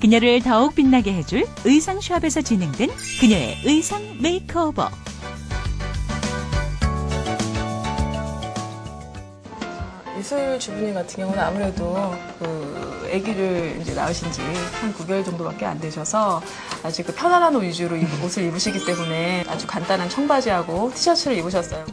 그녀를 더욱 빛나게 해줄 의상샵에서 진행된 그녀의 의상 메이크오버. 미술 주부님 같은 경우는 아무래도 그 아기를 이제 낳으신 지 한 9개월 정도밖에 안 되셔서 아직 그 편안한 옷 위주로 입- 옷을 입으시기 때문에 아주 간단한 청바지하고 티셔츠를 입으셨어요.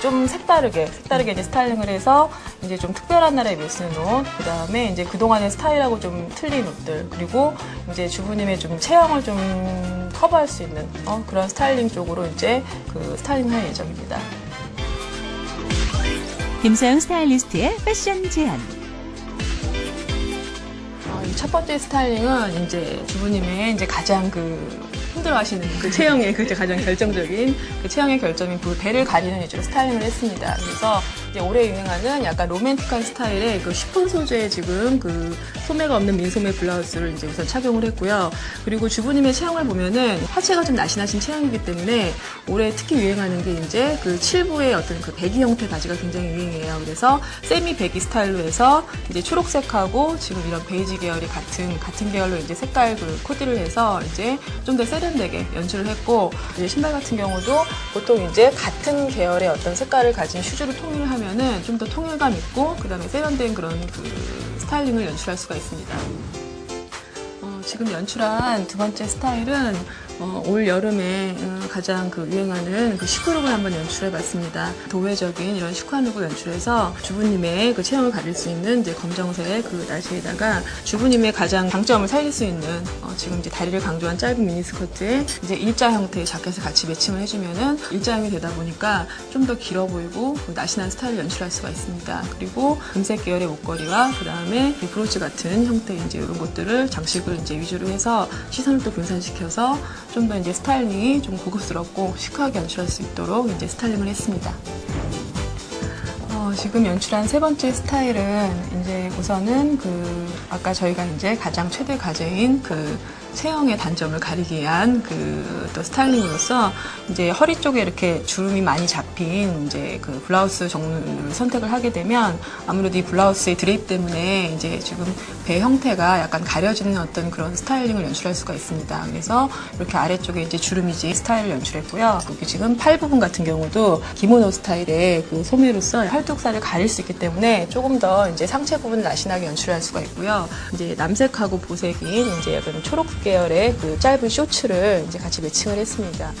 좀 색다르게, 색다르게 이제 스타일링을 해서 이제 좀 특별한 날에 있는 옷, 그 다음에 이제 그동안의 스타일하고 좀 틀린 옷들, 그리고 이제 주부님의 좀 체형을 좀 커버할 수 있는 어, 그런 스타일링 쪽으로 이제 그 스타일링 할 예정입니다. 김서영 스타일리스트의 패션 제안. 어, 이첫 번째 스타일링은 이제 주부님의 이제 가장 그 힘들어하시는 그 체형의 그 가장 결정적인 그 체형의 결점인 그 배를 가리는 위주로 스타일링을 했습니다. 그래서 이제 올해 유행하는 약간 로맨틱한 스타일의 그 쉬폰 소재의 지금 그 소매가 없는 민소매 블라우스를 이제 우선 착용을 했고요. 그리고 주부님의 체형을 보면은 하체가 좀 날씬하신 체형이기 때문에 올해 특히 유행하는 게 이제 그 칠부의 어떤 그 배기 형태 바지가 굉장히 유행해요. 그래서 세미 배기 스타일로 해서 이제 초록색하고 지금 이런 베이지 계열이 같은 같은 계열로 이제 색깔 그 코디를 해서 이제 좀 더 세련되게 연출을 했고 이제 신발 같은 경우도 보통 이제 같은 계열의 어떤 색깔을 가진 슈즈를 통일을 하면은 좀 더 통일감 있고 그 다음에 세련된 그런 그 스타일링을 연출할 수가 있습니다. 어, 지금 연출한 두 번째 스타일은 어, 올 여름에 어, 가장 그 유행하는 그 시크룩을 한번 연출해봤습니다. 도회적인 이런 시크한 룩을 연출해서 주부님의 그 체형을 가릴 수 있는 이제 검정색 그 나시에다가 주부님의 가장 장점을 살릴 수 있는 어, 지금 이제 다리를 강조한 짧은 미니스커트에 이제 일자 형태의 자켓을 같이 매칭을 해주면은 일자형이 되다 보니까 좀 더 길어 보이고 그 날씬한 스타일을 연출할 수가 있습니다. 그리고 금색 계열의 옷걸이와 그 다음에 브로치 같은 형태 이제 이런 것들을 장식을 이제 위주로 해서 시선을 또 분산시켜서 좀 더 이제 스타일링이 좀 고급스럽고 시크하게 연출할 수 있도록 이제 스타일링을 했습니다. 어, 지금 연출한 세 번째 스타일은 이제 우선은 그 아까 저희가 이제 가장 최대 과제인 그 체형의 단점을 가리기 위한 그 또 스타일링으로서 이제 허리 쪽에 이렇게 주름이 많이 잡힌 이제 그 블라우스 종류를 선택을 하게 되면 아무래도 이 블라우스의 드레입 때문에 이제 지금 배 형태가 약간 가려지는 어떤 그런 스타일링을 연출할 수가 있습니다. 그래서 이렇게 아래쪽에 이제 주름이지 스타일을 연출했고요. 여기 지금 팔 부분 같은 경우도 기모노 스타일의 그 소매로서 팔뚝살을 가릴 수 있기 때문에 조금 더 이제 상체 부분 날씬하게 연출할 수가 있고요. 이제 남색하고 보색인 이제 약간 초록 계열의 그 짧은 쇼츠를 이제 같이 매칭을 했습니다.